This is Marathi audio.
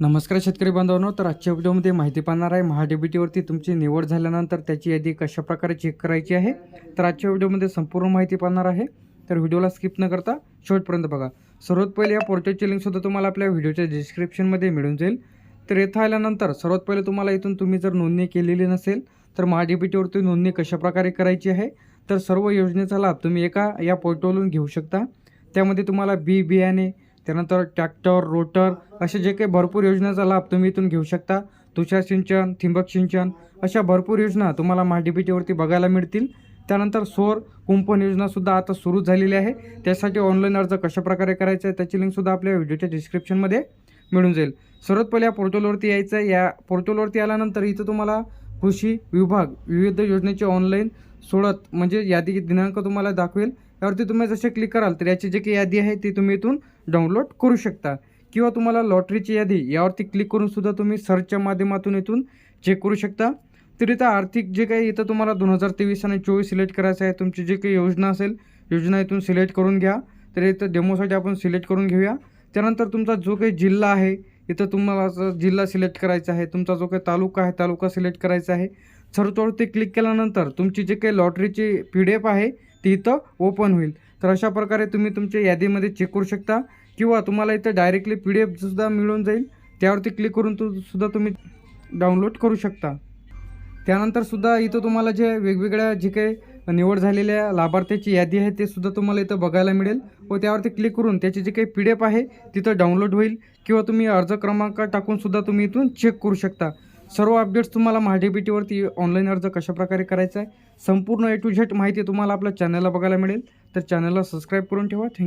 नमस्कार शेतकरी बांधवांनो तर आजच्या व्हिडिओमध्ये माहिती पाहणार आहे महाडीबीटीवरती तुमची निवड झाल्यानंतर त्याची यादी कशा प्रकारे चेक करायची आहे? तर आजच्या व्हिडिओमध्ये संपूर्ण माहिती पाहणार आहे. तर व्हिडिओला स्किप न करता शेवटपर्यंत बघा. सर्वात पहिले या पोर्टलची लिंकसुद्धा तुम्हाला आपल्या व्हिडिओच्या डिस्क्रिप्शनमध्ये मिळून जाईल. तर येथे आल्यानंतर सर्वात पहिले तुम्हाला इथून तुम्ही जर नोंदणी केलेली नसेल तर महाडीबीटीवरती नोंदणी कशा प्रकारे करायची आहे? तर सर्व योजनेचा लाभ तुम्ही एका या पोर्टलवरून घेऊ शकता. त्यामध्ये तुम्हाला बी बियाणे त्यानंतर ट्रॅक्टर रोटर असे जे काही भरपूर योजनेचा लाभ तुम्ही इथून घेऊ शकता. तुषार सिंचन ठिबक सिंचन अशा भरपूर योजना तुम्हाला महाडीबीटीवरती बघायला मिळतील. त्यानंतर सौर कुंपण योजनासुद्धा आता सुरू झालेली आहे. त्यासाठी ऑनलाईन अर्ज कशा प्रकारे करायचा आहे त्याची लिंकसुद्धा आपल्या व्हिडिओच्या डिस्क्रिप्शनमध्ये मिळून जाईल. सर्वात पहिले या पोर्टलवरती यायचं आहे. या पोर्टलवरती आल्यानंतर इथं तुम्हाला कृषी विभाग विविध योजनेचे ऑनलाईन सोडत म्हणजे यादी दिनांक तुम्हाला दाखवेल. त्यावरती तुम्ही जसे क्लिक कराल तर याची जी काही यादी आहे ती तुम्ही इथून डाउनलोड करू शकता. किंवा तुम्हाला लॉटरीची यादी यावरती क्लिक करून सुद्धा तुम्ही सर्चच्या माध्यमातून इथून चेक करू शकता. तर इथं आर्थिक जे काही इथं तुम्हाला दोन हजार तेवीस आणि चोवीस सिलेक्ट करायचं आहे तुमची जी काही योजना असेल योजना इथून सिलेक्ट करून घ्या. तर इथं डेमोसाठी आपण सिलेक्ट करून घेऊया. त्यानंतर तुमचा जो काही जिल्हा आहे इथं तुम्हाला जिल्हा सिलेक्ट करायचा आहे तुमचा जो काही तालुका आहे तालुका सिलेक्ट करायचा आहे सर्ववरती क्लिक केल्यानंतर तुमची जी काही लॉटरीची पी डी एफ आहे ती इथं ओपन होईल. तर अशा प्रकारे तुम्ही तुमच्या यादीमध्ये चेक करू शकता किंवा तुम्हाला इथं डायरेक्टली पी डी एफसुद्धा मिळून जाईल. त्यावरती क्लिक करून तो सुद्धा तुम्ही डाउनलोड करू शकता. त्यानंतरसुद्धा इथं तुम्हाला जे वेगवेगळ्या जे काही निवड झालेल्या लाभार्थ्याची यादी आहे ते सुद्धा तुम्हाला इथं बघायला मिळेल व त्यावरती क्लिक करून त्याची जी काही पी डी एफ आहे तिथं डाउनलोड होईल किंवा तुम्ही अर्ज क्रमांक टाकूनसुद्धा तुम्ही इथून चेक करू शकता. सर्व अपडेट्स तुम्हाला महाडीबीटीवरती ऑनलाईन अर्ज कशाप्रकारे करायचा आहे संपूर्ण ए टू झेड माहिती तुम्हाला आपल्या चॅनलला बघायला मिळेल. तर चॅनलला सबस्क्राईब करून ठेवा. थँक्यू